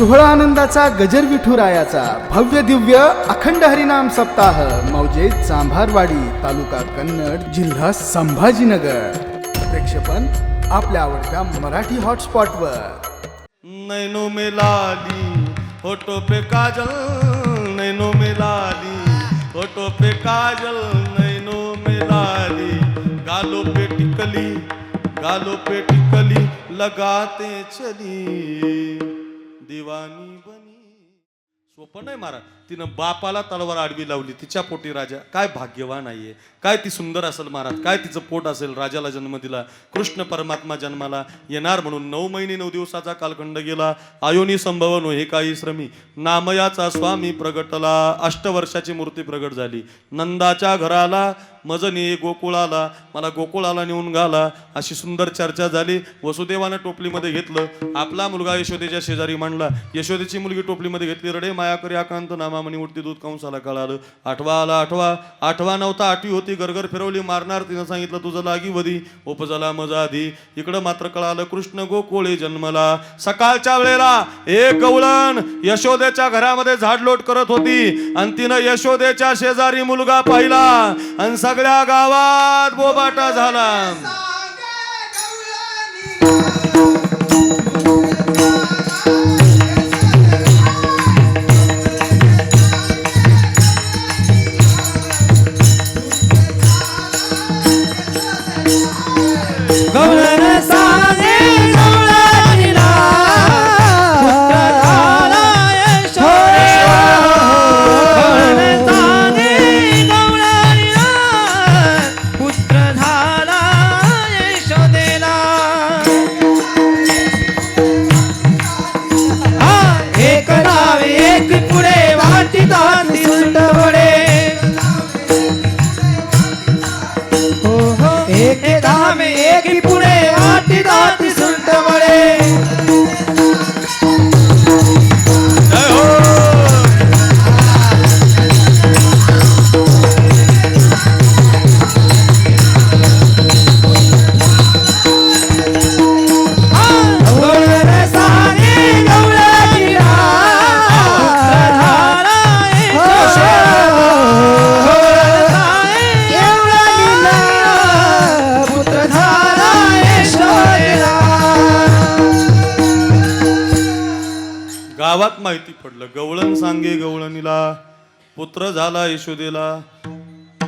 सोहळा आनंदाचा गजर विठुरायाचा भव्य दिव्य अखंड हरिनाम सप्ताह. मौजे चांभारवाडी तालुका कन्नड जिल्हा संभाजीनगर. प्रेक्षपण आपल्या आवडत्या मराठी हॉटस्पॉटवर. नैनो में लाली होठो पे काजल नैनो में लाली होठो पे काजल नैनो में लाली गालों पे टिकली गालो पे टिकली लगाते चली. दिवानी बनी. सोपं नाही महाराज. तिनं बापाला तलवार आडवी लावली तिच्या पोटी राजा. काय भाग्यवान आहे काय ती सुंदर असेल महाराज. काय तिचं पोट असेल राजाला जन्म दिला. कृष्ण परमात्मा जन्माला येणार म्हणून नऊ महिने नऊ दिवसाचा कालखंड गेला. आयोनी संभवन हे काही श्रमी. नामयाचा स्वामी प्रगटला. अष्टवर्षाची मूर्ती प्रगट झाली. नंदाच्या घराला मजनी गोकुळाला मला गोकुळाला नेऊन घाला. अशी सुंदर चर्चा झाली. वसुदेवानं टोपलीमध्ये घेतलं. आपला मुलगा यशोदेच्या शेजारी मांडला. यशोदेची मुलगी टोपलीमध्ये घेतली. रडे मायाकरी आकांत नामामणी उठते दूध कंसाला कळालं. आठवा आला आठवा. आठवा नव्हता आठवी होती गरगर फिरवली मारणार तिनं सांगितलं तुझं लागी वधी. उपजला मजा आधी. इकडं मात्र कळालं कृष्ण गोकुळे जन्मला. सकाळच्या वेळेला एक गवळण यशोदेच्या घरामध्ये झाडलोट करत होती आणि तिनं यशोदेच्या शेजारी मुलगा पाहिला आणि सगळ्या गावात बोबाटा झाला. धामे एक पुढे पडलं. गवळण सांगे गवळणीला पुत्र झाला यशोदेला.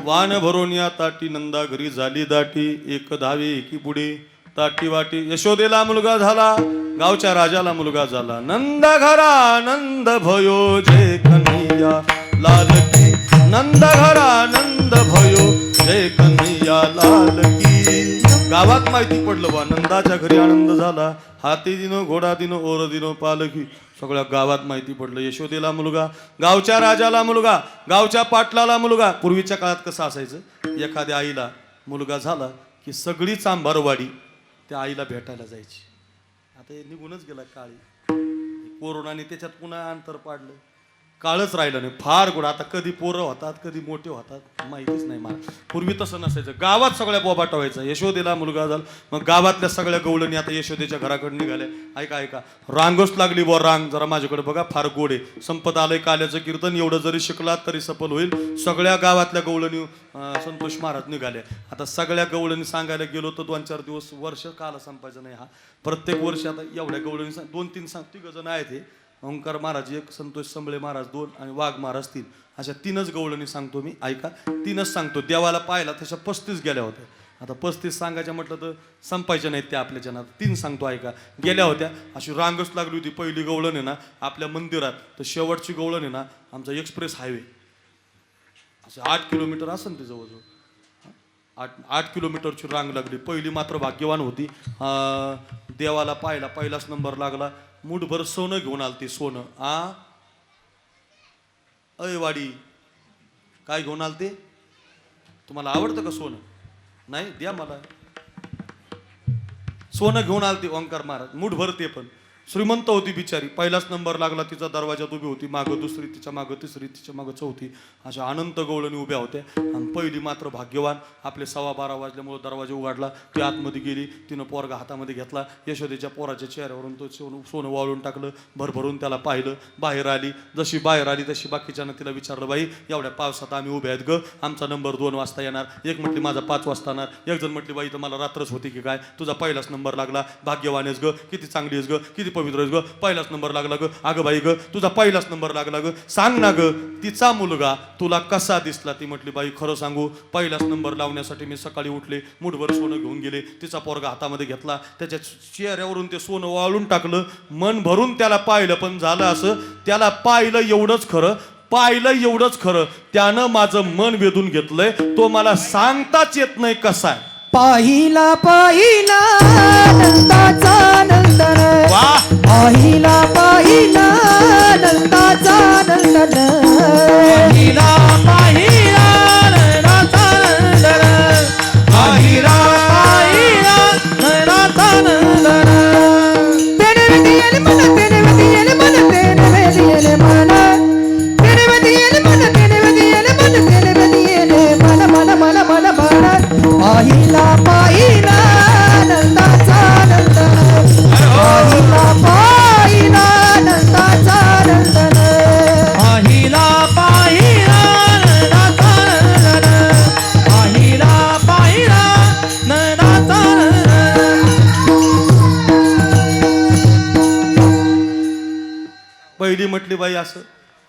वान भरून या ताटी नंदा घरी झाली दाटी. एक धावे एकी पुढे ताटी वाटी. यशोदेला मुलगा झाला गावच्या राजाला मुलगा झाला. नंद घरा नंद भयो जय कन्हैया. लाल की नंद घरा नंद भयो जय कन्हैया. लाल की. गावात माहिती पडलं बा नंदाच्या घरी आनंद झाला. हाती दिनो घोडा दिनो ओर दिनो पालखी. सगळ्या गावात माहिती पडलं. यशोदेला मुलगा गावच्या राजाला मुलगा गावच्या पाटलाला मुलगा. पूर्वीच्या काळात कसं असायचं? एखाद्या आईला मुलगा झाला की सगळी चांभारवाडी त्या आईला भेटायला जायची. आता हे निघूनच गेला काळी. कोरोनाने त्याच्यात पुन्हा अंतर पाडलं. काळच राहिलं नाही. फार गोड. आता कधी पोरं होतात कधी मोठे होतात माहितीच नाही मला. पूर्वी तसं नसायचं. गावात सगळ्या बोबाटा व्हायचा. यशोदेला मुलगा झाला. मग गावातल्या सगळ्या गवळणी आता यशोदेच्या घराकडे निघाल्या. ऐका ऐका. रांगच लागली बुवा रांग. जरा माझ्याकडे बघा. फार गोड आहे. संपत आलंय काल्याचं कीर्तन. एवढं जरी शिकलात तरी सफल होईल. सगळ्या गावातल्या गवळणी संतोष महाराज निघाल्या. आता सगळ्या गवळणी सांगायला गेलो तर दोन चार दिवस वर्ष काला संपायचं नाही हा. प्रत्येक वर्ष आता एवढ्या गवळणी दोन तीन सांग तिघ जण आहेत हे. ओंकार महाराज एक संतोष संबळे महाराज दोन आणि वाघ महाराज तीन. अशा तीनच गवळणी सांगतो मी ऐका. तीनच सांगतो. देवाला पाहिला तशा पस्तीस गेल्या होत्या. आता पस्तीस सांगायच्या म्हटलं तर संपायच्या नाहीत त्या आपल्या जनात. तीन सांगतो ऐका. गेल्या होत्या. अशी रांगच लागली होती पहिली गवळण आहे ना आपल्या मंदिरात. तर शेवटची गवळण आहे ना आमचा एक्सप्रेस हायवे. असे आठ किलोमीटर असेल ते जवळजवळ. आठ आठ किलोमीटरची रांग लागली. पहिली मात्र भाग्यवान होती. देवाला पाहिला पहिलाच नंबर लागला. मुठभर सोनं घेऊन आलती सोनं. आ? अय वाडी काय घेऊन आलते? तुम्हाला आवडतं का सोनं? नाही द्या मला. सोनं घेऊन आलते ओंकार महाराज. मुठभर ते पण. श्रीमंत होती बिचारी. पहिलाच नंबर लागला तिचा दरवाजात उभी होती. मागं दुसरी तिच्या मागं तिसरी तिच्या मागं चौथी. अशा अनंत गवळणी उभ्या होत्या. आणि पहिली मात्र भाग्यवान. आपले सव्वा बारा वाजल्यामुळे दरवाजा उघडला. ती आतमध्ये गेली. तिनं पोरगा हातामध्ये घेतला. यशोदेच्या पोराच्या चेहऱ्यावरून तो सोनं सोनं वाळून टाकलं. भरभरून त्याला पाहिलं. बाहेर आली. जशी बाहेर आली तशी बाकीच्यानं तिला विचारलं बाई एवढ्या पावसात आम्ही उभे आहेत ग. आमचा नंबर दोन वाजता येणार. एक म्हटली माझा पाच वाजता येणार. एक जण म्हटली बाई तर मला रात्रच होती की काय? तुझा पहिलाच नंबर लागला. भाग्यवान आहेस ग. किती चांगली आहेस ग. किती पवित्र आहेस ग. पहिलाच नंबर लागला ग. अगं बाई ग तुझा पहिलाच नंबर लागला ग. सांग ना ग तिचा मुलगा तुला कसा दिसला? ती म्हटली बाई खरं सांगू पहिलाच नंबर लावण्यासाठी मी सकाळी उठले मुठभर सोनं घेऊन गेले. तिचा पोरगा हातामध्ये घेतला. त्याच्या चेहऱ्यावरून ते सोनं वाळून टाकलं. मन भरून त्याला पाहिलं पण झालं असं त्याला पाहिलं एवढंच खरं पाहिलं एवढंच खरं. त्यानं माझं मन वेधून घेतलंय. तो मला सांगताच येत नाही कसा आहे. पाहिला पाहिला नंदाचा नंदन. वा. पाहिला पाहिला. पहिली म्हटली बाई असं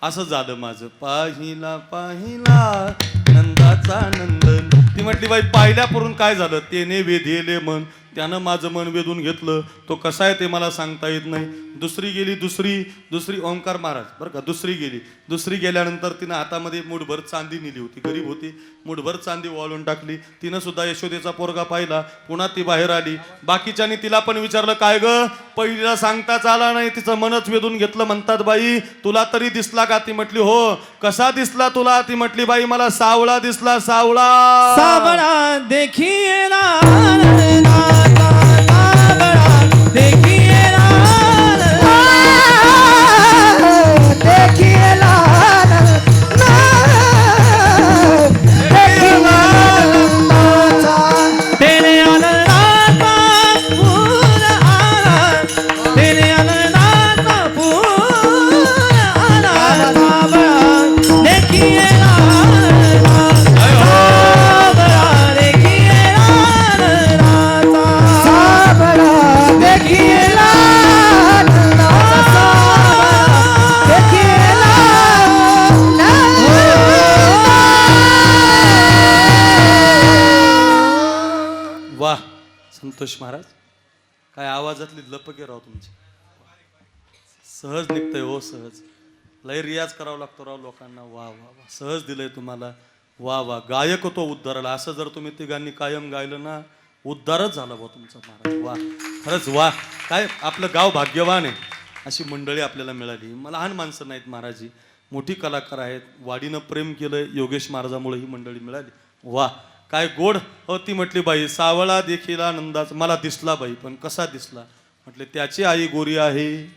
असं झालं माझं. पाहिला पाहिला नंदाचा नंदन. ती म्हटली बाई पाहिल्यापरून काय झालं? त्याने वेधेले मन. त्यानं माझं मन वेधून घेतलं. तो कसा आहे ते मला सांगता येत नाही. दुसरी गेली दुसरी दुसरी ओंकार महाराज. बरं का दुसरी गेली. दुसरी गेल्यानंतर तिनं हातामध्ये मुठभर चांदी नेली होती. गरीब होती. मुठभर चांदी वाळून टाकली. तिनं सुद्धा यशोदेचा पोरगा पाहिला. पुन्हा ती बाहेर आली. बाकीच्यांनी तिला पण विचारलं काय ग? पहिलीला सांगताच आला नाही. तिचं मनच वेधून घेतलं. म्हणतात बाई तुला तरी दिसला का? ती म्हटली हो. कसा दिसला तुला? ती म्हटली बाई मला सावळा दिसला सावळा. सावळा देखिए ना महाराज? काय आवाजातली लपके राव तुमची. सहज निघतंय हो सहज. लय रियाज करावा लागतो राव लोकांना. वा वा वा. सहज दिलंय तुम्हाला. वा वा. गायक होतो उद्धाराला. असं जर तुम्ही तिघांनी कायम गायलं ना उद्धारच झाला बा तुमचा महाराज. वा. खरंच वा. काय आपलं गाव भाग्यवान आहे अशी मंडळी आपल्याला मिळाली. मला लहान माणसं नाहीत महाराजी. मोठी कलाकार आहेत. वाडीनं प्रेम केलं योगेश महाराजामुळे ही मंडळी मिळाली. वा. काय गोड हो ती म्हटली बाई सावळा देखील आनंदाच. मला दिसला बाई पण कसा दिसला? म्हटले त्याची आई गोरी आहे.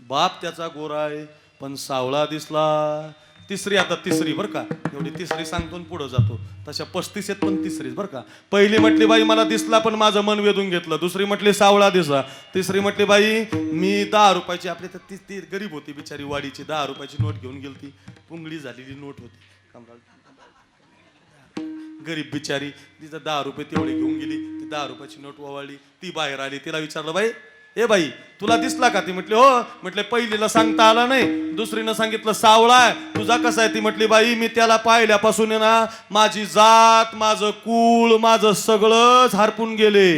बाप त्याचा गोरा आहे पण सावळा दिसला. तिसरी आता तिसरी बरं का? एवढी तिसरी सांगतो पुढं जातो. तशा पस्तीस आहेत पण तिसरीच बरं का? पहिली म्हटली बाई मला दिसला पण माझं मन वेधून घेतलं. दुसरी म्हटली सावळा दिसला. तिसरी म्हटली बाई मी दहा रुपयाची आपली तर ती ती गरीब होती बिचारी वाडीची. दहा रुपयाची नोट घेऊन गेलती. पुंगळी झालेली नोट होती. कमराला गरीब बिचारी तिचा दहा रुपये तेवढी घेऊन गेली ती दहा रुपयाची नोट ओवाळली ती बाहेर आली तिला विचारलं बाई ए बाई तुला दिसला का? ती म्हटली हो. म्हटले पहिलीला सांगता आला नाही दुसरीनं सांगितलं सावळा आहे. तुझा कसा आहे? ती म्हटली बाई मी त्याला पाहिल्यापासून ना माझी जात माझं कुळ माझं सगळंच हरपून गेले.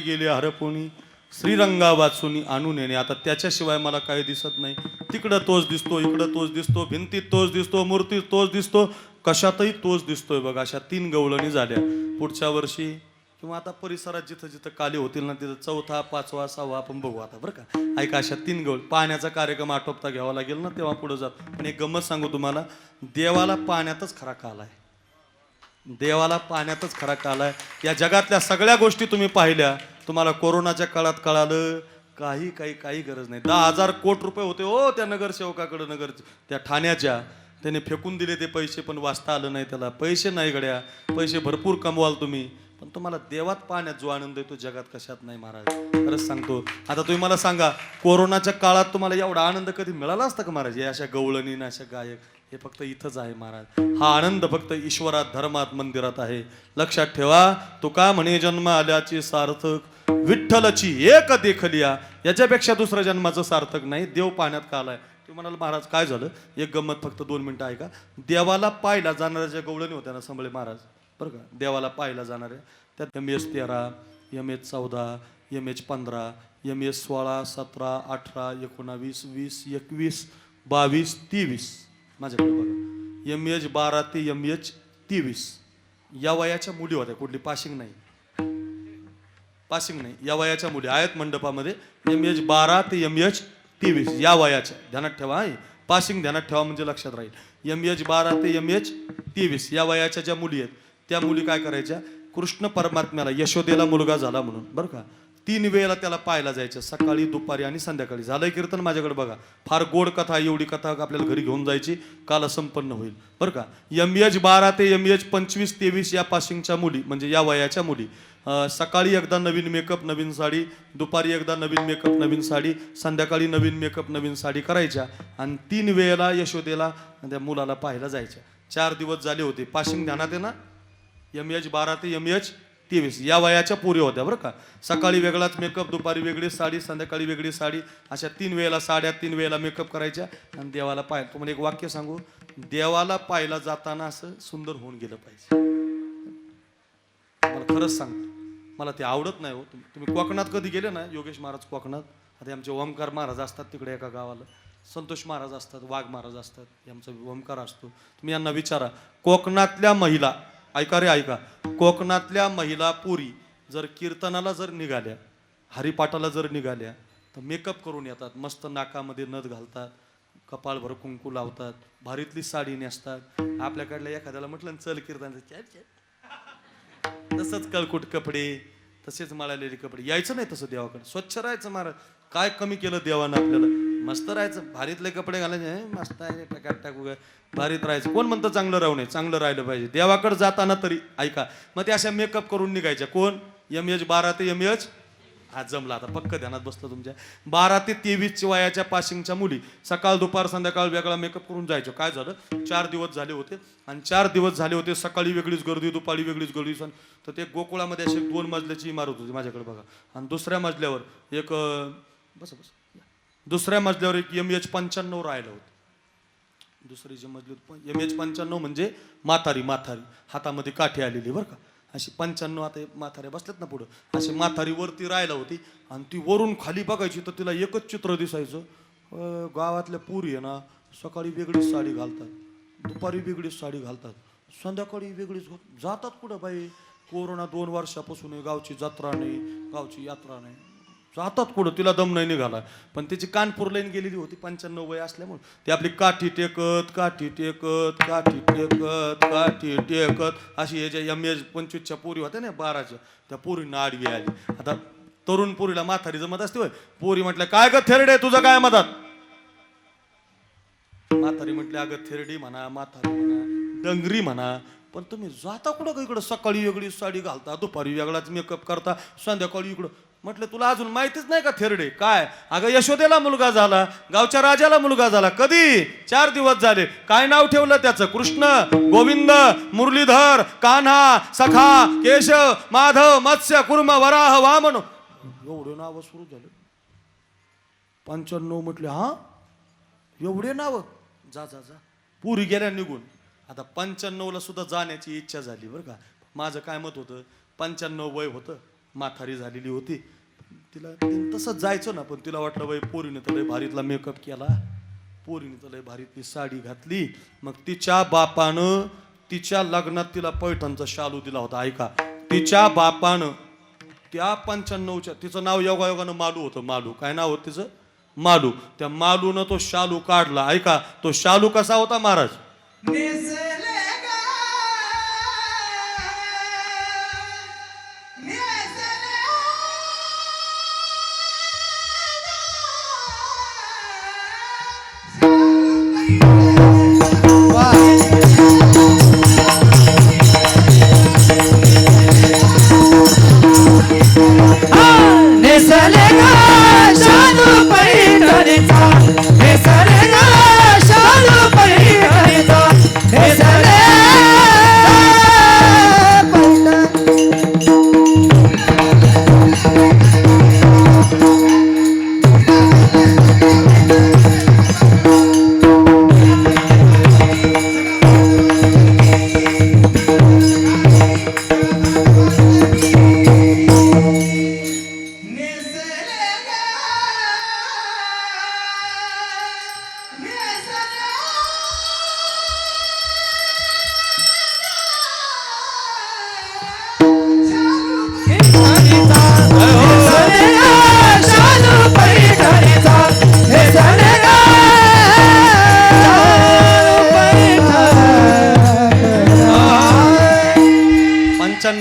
गेले हरपोणी श्रीरंगा वाचून आणून येणे. आता त्याच्याशिवाय मला काही दिसत नाही. तिकडं तोच दिसतो इकडं तोच दिसतो भिंतीत तोच दिसतो मूर्तीत तोच दिसतो. कशातही तोच दिसतोय बघा अशा तीन गवळणी झाल्या. पुढच्या वर्षी किंवा आता परिसरात जिथं जिथं काली होतील ना तिथं चौथा पाचवा सहावा आपण बघू आता बरं का? ऐका अशा तीन गवळ पाण्याचा कार्यक्रम आटोपता घ्यावा लागेल ना तेव्हा पुढे जात. पण एक गंमत सांगू तुम्हाला देवाला पाण्यातच खरा काल आहे. देवाला पाण्यातच खरा काल आहे. या जगातल्या सगळ्या गोष्टी तुम्ही पाहिल्या तुम्हाला कोरोनाच्या काळात कळालं काही काही काही गरज नाही. दहा हजार कोट रुपये होते हो त्या नगरसेवकाकडे नगर त्या ठाण्याच्या. त्याने फेकून दिले ते पैसे पण वाचता आलं नाही त्याला. पैसे नाही गड्या. पैसे भरपूर कमवाल तुम्ही. पण तुम्हाला देवात पाहण्यात जो आनंद आहे तो जगात कशात नाही महाराज? खरंच सांगतो. आता तुम्ही मला सांगा कोरोनाच्या काळात तुम्हाला एवढा आनंद कधी मिळाला असता का महाराज? या अशा गवळणी अशा गायक हे फक्त इथंच आहे महाराज. हा आनंद फक्त ईश्वरात धर्मात मंदिरात आहे. लक्षात ठेवा तुका म्हणे जन्म आल्याची सार्थक विठ्ठलची एक देखलिया याच्यापेक्षा दुसऱ्या जन्माचं सार्थक नाही देव पाण्यात का आलाय ते म्हणाल महाराज काय झालं? एक गंमत फक्त दोन मिनिटं ऐका. देवाला पाहिला जाणाऱ्या ज्या गवळणी होत्या ना संभळे महाराज बरं का? देवाला पाहिला जाणाऱ्या त्यात एम एस तेरा एम एच चौदा एम एच पंधरा एम एस सोळा सतरा अठरा एकोणावीस वीस एकवीस बावीस तेवीस. माझ्याकडे बघा. एम एच बारा ते एम एच तेवीस. या वयाच्या मुली होत्या. कुठली? पाशिंग नाही. पासिंग नाही. या वयाच्या मुली आहेत मंडपामध्ये. एम एच बारा ते एम एच तेवीस. या वयाच्या. ध्यानात ठेवा आहे पासिंग ध्यानात ठेवा म्हणजे लक्षात राहील. एम एच बारा ते एम एच तेवीस. या वयाच्या ज्या मुली आहेत त्या मुली काय करायच्या? कृष्ण परमात्म्याला यशोदेला मुलगा झाला म्हणून. बरं का? तीन वेळेला त्याला पाहायला जायचं सकाळी दुपारी आणि संध्याकाळी. झालंय कीर्तन माझ्याकडे बघा. फार गोड कथा एवढी कथा आपल्याला घरी घेऊन जायची काल संपन्न होईल. बरं का? एम एच बारा ते एम एच पंचवीस तेवीस या पासिंगच्या मुली म्हणजे या वयाच्या मुली. सकाळी एकदा नवीन मेकअप नवीन साडी दुपारी एकदा नवीन मेकअप नवीन साडी संध्याकाळी नवीन मेकअप नवीन साडी करायच्या आणि तीन वेळेला यशोदेला त्या मुलाला पाहायला जायच्या. चार दिवस झाले होते. पाशिंग ध्यानात आहे ना? एम एच बारा ते एम एच तेवीस. या वयाच्या पुरी होत्या बरं का. सकाळी वेगळाच मेकअप दुपारी वेगळी साडी संध्याकाळी वेगळी साडी. अशा तीन वेळेला साड्या तीन वेळेला मेकअप करायच्या आणि देवाला पाय तुम्हाला एक वाक्य सांगू. देवाला पाहायला जाताना असं सुंदर होऊन गेलं पाहिजे. मला खरंच सांगतो मला ते आवडत नाही हो. तुम्ही कोकणात कधी गेले ना योगेश महाराज कोकणात? आता आमचे ओमकार महाराज असतात तिकडे एका गावाला. संतोष महाराज असतात वाघ महाराज असतात. हे आमचा ओमकार असतो. तुम्ही यांना विचारा. कोकणातल्या महिला ऐका रे ऐका. कोकणातल्या महिला पुरी जर कीर्तनाला जर निघाल्या हरिपाठाला जर निघाल्या तर मेकअप करून येतात. मस्त नाकामध्ये नथ घालतात कपाळभर कुंकू लावतात भारीतली साडी नेसतात. आपल्याकडल्या एखाद्याला म्हटलं चल कीर्तन तसंच कळकुट कपडे तसेच मळालेले कपडे. यायचं नाही तसं देवाकडे. स्वच्छ राहायचं महाराज. काय कमी केलं देवानं आपल्याला? मस्त राहायचं. भारीतले कपडे घालायचे. मस्त आहे टाकात टाकू भारीत राहायचं. कोण म्हणतं चांगलं राहू नये? चांगलं राहिलं पाहिजे. देवाकडे जाताना तरी ऐका. मग ते अशा मेकअप करून निघायच्या. कोण? एम एच बारा ते एम एच हा जमला आता. पक्क ध्यानात बसलं तुमच्या. बारा ते तेवीस वयाच्या पासिंगच्या मुली. सकाळ दुपार संध्याकाळ वेगळा मेकअप करून जायचो. काय झालं? चार दिवस झाले होते. आणि चार दिवस झाले होते. सकाळी वेगळीच गर्दी दुपारी वेगळीच गर्दी. सण तर ते गोकुळामध्ये अशी दोन मजल्याची इमारत होती माझ्याकडे बघा. आणि दुसऱ्या मजल्यावर एक बस बस. दुसऱ्या मजल्यावर एक एम एच पंच्याण्णव राहिलं होतं. दुसरी जी मजली एम एच पंच्याण्णव म्हणजे माथारी माथारी हातामध्ये काठी आलेली बरं का. अशी पंच्याण्णव आता हे बसल्यात ना पुढं. अशी माथारी वरती राहायला होती आणि ती वरून खाली बघायची तर तिला एकच चित्र दिसायचं. गावातल्या पुरी आहे ना सकाळी वेगळीच साडी घालतात. दुपारी वेगळीच साडी घालतात. संध्याकाळी वेगळीच जातात कुठं बाई? कोरोना दोन वर्षापासून आहे, गावची जत्रा नाही गावची यात्रा नाही. जातात कुठं? तिला दम नाही निघाला. पण तिची कानपूर लाईन गेलेली होती पंच्याण्णव वय असल्यामुळे. ती आपली काठी टेकत काठी टेकत काठी टेकत काठी टेकत. अशी याच्या एम एच पंचवीसच्या पोरी होत्या ना बाराच्या त्या पोरींना आडवी आली. आता तरुण पोरीला माथारी जमत असते होय. पोरी म्हटलं काय ग थेरडे तुझं काय मतात माथारी म्हटले अगं थेरडी म्हणा माथारी म्हणा डंगरी म्हणा पण तुम्ही जाता कुठं इकडं? सकाळी वेगळी साडी घालता दुपारी वेगळाच मेकअप करता संध्याकाळी इकडं. म्हटलं तुला अजून माहितीच नाही का थेरडे? काय? अगं यशोदेला मुलगा झाला गावच्या राजाला मुलगा झाला. कधी? चार दिवस झाले. काय नाव ठेवलं त्याचं? कृष्ण गोविंद मुरलीधर कान्हा सखा केशव माधव मत्स्य कुर्म वराह वामन. एवढे नाव सुरू झाले. पंच्याण्णव म्हटले हा? एवढे नाव? जा जा जा. पुरी गेल्या निघून. आता पंच्याण्णवला सुद्धा जाण्याची इच्छा झाली बरं का. माझं काय मत होतं? पंच्याण्णव वय होतं. माथारी झालेली होती. तिला तसंच जायचं ना पण तिला वाटलं बाई पोरीने तर लय भारीतला मेकअप केला. पोरीने तर लय भारीतली साडी घातली. मग तिच्या बापानं तिच्या लग्नात तिला पैठणचा शालू दिला होता. ऐका तिच्या बापानं त्या पंच्याण्णवच्या तिचं नाव योगायोगानं मालू होतं. मालू. काय नाव होतं तिचं? मालू. त्या मालूनं तो शालू काढला. ऐका तो शालू कसा होता महाराज?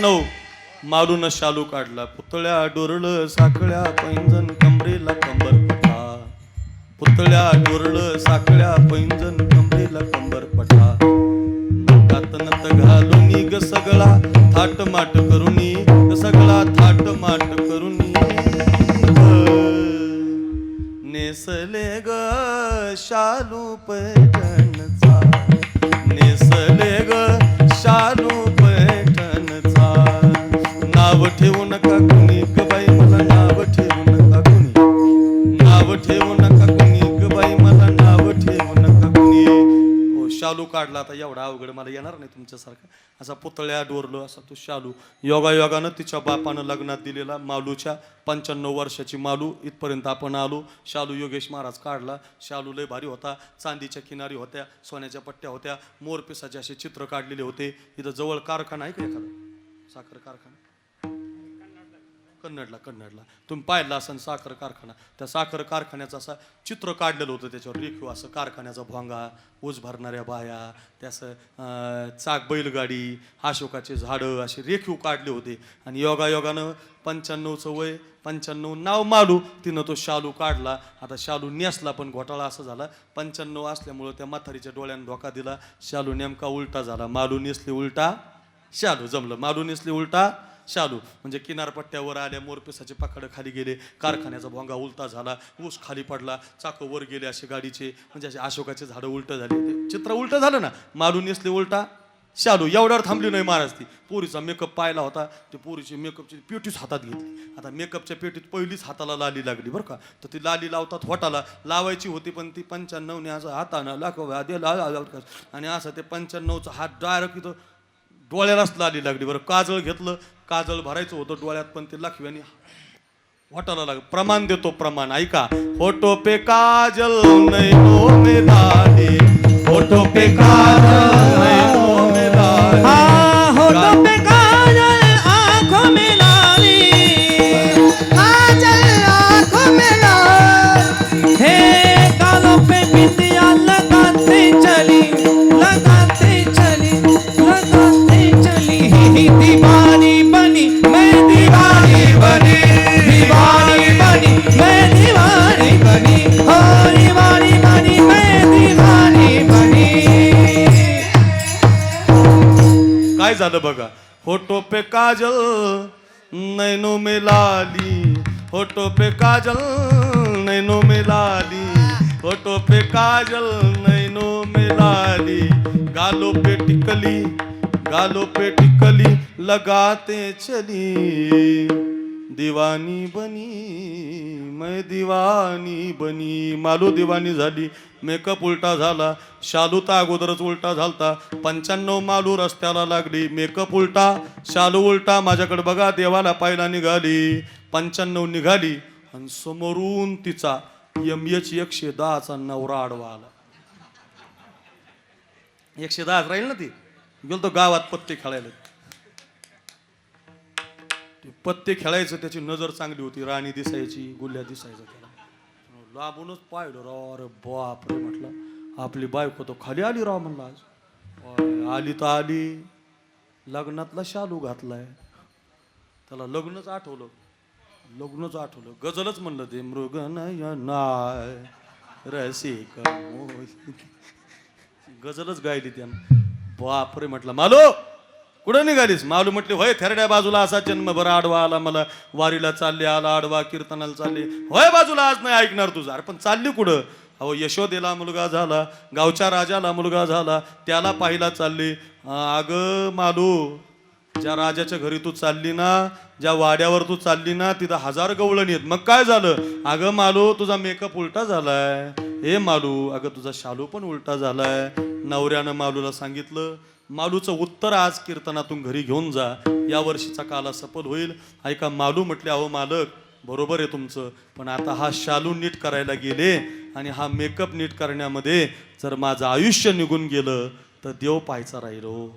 नऊ. मारून शालू काढला. पुतळ्या डोरळ साखळ्या पैंजण कमरेला कंबर पठा. पुतळ्या डोरळ साखळ्या पैंजण कमरेला कंबर पठा. नाकात नत घालून ग सगळा थाट माट करुनी सगळा थाट माट करुनी नेसले ग शालू पैठणचा काढला आता एवढा अवघड मला येणार नाही तुमच्यासारखा. असा पुतळ्या डोरलो असा तो शालू. योगा योगानं तिच्या बापानं लग्नात दिलेला मालूच्या पंच्याण्णव वर्षाची मालू. इथपर्यंत आपण आलो. शालू योगेश महाराज काढला. शालू लय भारी होता. चांदीच्या किनारी होत्या सोन्याच्या पट्ट्या होत्या. मोरपिसाचे असे चित्र काढलेले होते. इथं जवळ कारखाना आहे का एखादा? साखर कारखाना? कन्नडला कन्नडला. तुम्ही पाहिला असन साखर कारखाना. त्या साखर कारखान्याचं असं चित्र काढलेलं होतं त्याच्यावर. रेखीव असं कारखान्याचा भोंगा ऊस भरणाऱ्या बाया त्याचं चाक बैलगाडी अशोकाचे झाडं असे रेखीव काढले होते. आणि योगायोगानं पंच्याण्णवचं वय पंच्याण्णव नाव मालू तिनं तो शालू काढला. आता शालू नेसला पण घोटाळा असं झाला. पंच्याण्णव असल्यामुळं त्या म्हातारीच्या डोळ्यानं धोका दिला. शालू नेमका उलटा झाला. मालू नेसले उलटा शालू जमलं. मालू नेसले उलटा शालू म्हणजे किनारपट्ट्यावर आल्या मोरपिसाचे पाकडं खाली गेले कारखान्याचा भोंगा उलटा झाला ऊस खाली पडला चाकं वर गेले असे गाडीचे म्हणजे असे अशोकाचे झाडं उलट झाले ते चित्र उलट झालं ना मालू नेसले उलटा. शालू एवढ्यावर थांबली नाही महाराज ती. पोरीचा मेकअप पाहिला होता ते पोरीची मेकअपची पेटीच हातात घेतली. आता मेकअपच्या पेटीत पहिलीच हाताला लाली लागली बरं का. तर ती लाली लावतात होटाला लावायची होती पण ती पंच्याण्णवने असं हातानं लाखो आणि असं ते पंच्याण्णवचा हात डायरेक्ट इथं डोळ्यालाच लाली लागली बरं. काजळ घेतलं काजळ भरायचं होतं डोळ्यात पण ते लखव्यानी वाटायला लाग प्रमाण देतो प्रमाण. ऐका फोटो पे काजल नाही काजल नैनो में लाली फोटो पे काजल नैनो में लाली फोटो पे काजल नैनो में लाली गालों पे टिकली गालों पे टिकली लगाते चली। दिवानी बनी मै दिवानी बनी. मालू दिवानी झाली मेकअप उलटा झाला शालू तर अगोदरच उलटा झालता. पंच्याण्णव मालू रस्त्याला लागली मेकअप उलटा शालू उलटा. माझ्याकडे बघा देवाला पायला निघाली पंच्याण्णव निघाली. आणि समोरून तिचा एम एच एकशे दहाचा नवरा आडवा आला. एकशे दहाच राहील ना ती? गेलो तो गावात पत्ते खेळायला. ते पत्ते खेळायचं त्याची नजर चांगली होती. राणी दिसायची गुल्ल्या दिसायचं त्याला. लांबूनच पाहिलं राव अरे बाप रे म्हटलं. आपली बायको तो खाली आली राव म्हणला आज. आली तर आली. लग्नातला शालू घातलाय. त्याला लग्नच आठवलं. लग्नच आठवलं. गजलच म्हणलं ते मृग नाय रसिक गजलच गायली त्यानं. बापरे म्हटलं मालो कुठं निघालीस? मालू म्हटले होय थेरड्या बाजूला असा जन्मभर आडवा आला मला. वारीला चालले आला आडवा कीर्तनाला चालले. होय बाजूला आज नाही ऐकणार तुझं. अरे पण चालली कुठं? अहो यशोदेला मुलगा झाला गावच्या राजाला मुलगा झाला त्याला पाहिला चालली. अग मालू ज्या राजाच्या घरी तू चालली ना ज्या वाड्यावर तू चालली ना तिथं हजार गवळणी येत. मग काय झालं? अगं मालू तुझा मेकअप उलटा झालाय. हे मालू अगं तुझा शालू पण उलटा झालाय. नवऱ्यानं मालूला सांगितलं. मालूचं उत्तर आज कीर्तनातून घरी घेऊन जा. या वर्षीचा काला सफल होईल. ऐका मालू म्हटले अहो मालक बरोबर आहे तुमचं पण आता हा शालू नीट करायला गेले आणि हा मेकअप नीट करण्यामध्ये जर माझं आयुष्य निघून गेलं तर देव पाहायचा राहील हो.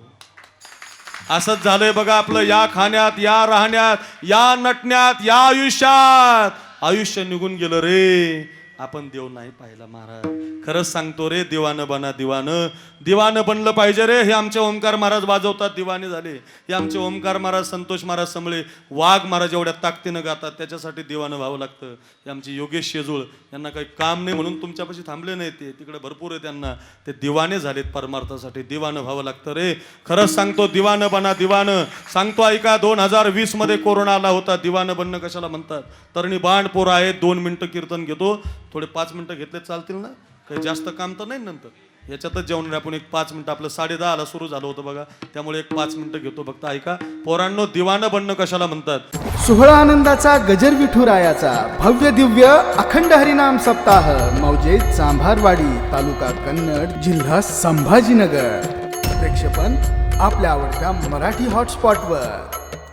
असंच झालंय बघा आपलं या खाण्यात या राहण्यात या नटण्यात या आयुष्यात. आयुष्य निघून गेलं रे. आपण देव नाही पाहिला महाराज. खरंच सांगतो रे दिवानं बना दिवानं. दिवानं बनलं पाहिजे रे हे आमचे ओंकार महाराज वाजवतात दिवाने झाले. हे आमचे ओंकार महाराज संतोष महाराज समळे वाघ महाराज एवढ्या ताकदीनं गातात त्याच्यासाठी दिवानं व्हावं लागतं. हे आमचे योगेश शेजूळ यांना काही काम नाही म्हणून तुमच्यापाशी थांबले नाही ते. तिकडे भरपूर आहे त्यांना ते दिवाने झालेत परमार्थासाठी दिवानं व्हावं लागतं रे. खरंच सांगतो दिवानं बना दिवानं. सांगतो ऐका दोन हजार वीसमध्ये कोरोना आला होता. दिवानं बनणं कशाला म्हणतात? तरणी बाण पोरं आहेत दोन मिनटं कीर्तन घेतो. थोडे पाच मिनटं घेतले चालतील ना? काही जास्त काम तर नाही नंतर? याच्यातच जेवण आपण एक पाच मिनटं आपलं साडे दहाला सुरू झालं होतं बघा. त्यामुळे एक पाच मिनटं घेतो फक्त. ऐका पोरांनो दिवानं बनणं कशाला म्हणतात? सोहळा आनंदाचा गजर विठुरायाचा भव्य दिव्य अखंड हरिनाम सप्ताह. मौजे चांभारवाडी तालुका कन्नड जिल्हा संभाजीनगर. प्रेक्षपण आपल्या आवडत्या मराठी हॉटस्पॉटवर